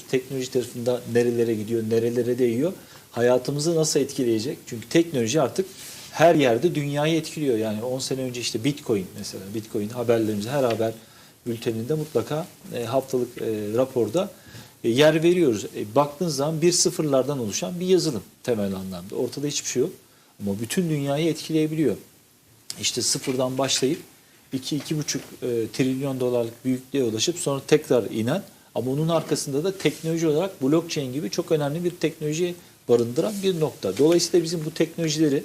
Teknoloji tarafında nerelere gidiyor, nerelere değiyor, hayatımızı nasıl etkileyecek? Çünkü teknoloji artık her yerde dünyayı etkiliyor. Yani 10 sene önce işte Bitcoin mesela, Bitcoin haberlerimizi her haber bülteninde mutlaka e, haftalık e, raporda e, yer veriyoruz. Baktığınız zaman bir sıfırlardan oluşan bir yazılım temel anlamda. Ortada hiçbir şey yok ama bütün dünyayı etkileyebiliyor. İşte sıfırdan başlayıp 2-2,5 e, trilyon dolarlık büyüklüğe ulaşıp sonra tekrar inen ama onun arkasında da teknoloji olarak blockchain gibi çok önemli bir teknoloji barındıran bir nokta. Dolayısıyla bizim bu teknolojileri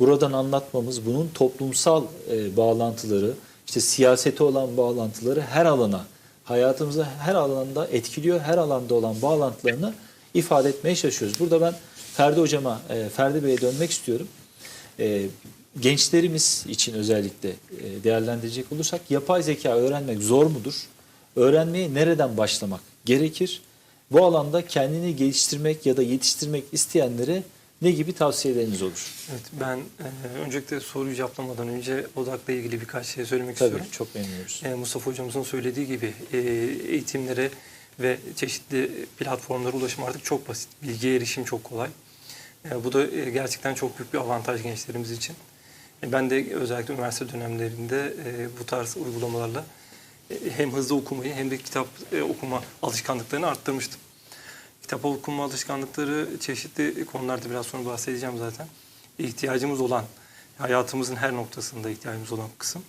buradan anlatmamız, bunun toplumsal e, bağlantıları, işte siyasete olan bağlantıları her alana, hayatımıza her alanda etkiliyor, her alanda olan bağlantılarını ifade etmeye çalışıyoruz. Burada ben Ferdi Hocama, e, Ferdi Bey'e dönmek istiyorum. E, gençlerimiz için özellikle e, değerlendirecek olursak yapay zeka öğrenmek zor mudur? Öğrenmeye nereden başlamak gerekir? Bu alanda kendini geliştirmek ya da yetiştirmek isteyenlere ne gibi tavsiyeleriniz olur? Evet, ben e, öncelikle soruyu cevaplamadan önce odakla ilgili birkaç şey söylemek Tabii istiyorum. çok memnunuz. E, Mustafa hocamızın söylediği gibi e, eğitimlere ve çeşitli platformlara ulaşım artık çok basit. Bilgiye erişim çok kolay. E, bu da e, gerçekten çok büyük bir avantaj gençlerimiz için. E, ben de özellikle üniversite dönemlerinde e, bu tarz uygulamalarla hem hızlı okumayı hem de kitap e, okuma alışkanlıklarını arttırmıştım. Kitap okuma alışkanlıkları çeşitli konularda biraz sonra bahsedeceğim zaten. İhtiyacımız olan, hayatımızın her noktasında ihtiyacımız olan kısım.